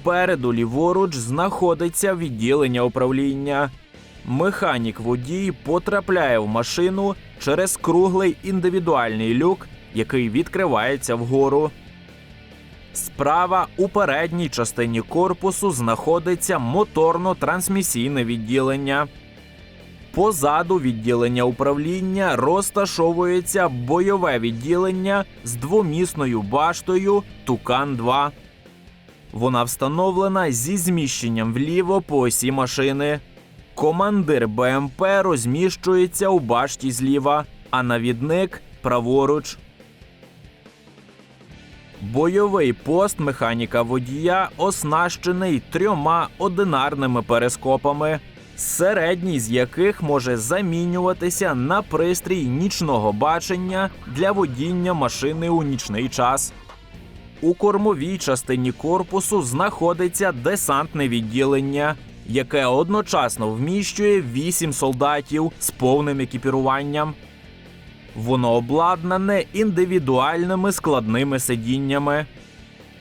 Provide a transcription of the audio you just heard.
Спереду ліворуч знаходиться відділення управління. Механік водій потрапляє в машину через круглий індивідуальний люк, який відкривається вгору. Справа у передній частині корпусу знаходиться моторно-трансмісійне відділення. Позаду відділення управління розташовується бойове відділення з двомісною баштою Тукан 2 Вона встановлена зі зміщенням вліво по осі машини. Командир БМП розміщується у башті зліва, а навідник праворуч. Бойовий пост механіка водія оснащений трьома одинарними перископами, середній з яких може замінюватися на пристрій нічного бачення для водіння машини у нічний час. У кормовій частині корпусу знаходиться десантне відділення, яке одночасно вміщує 8 солдатів з повним екіпіруванням. Воно обладнане індивідуальними складними сидіннями.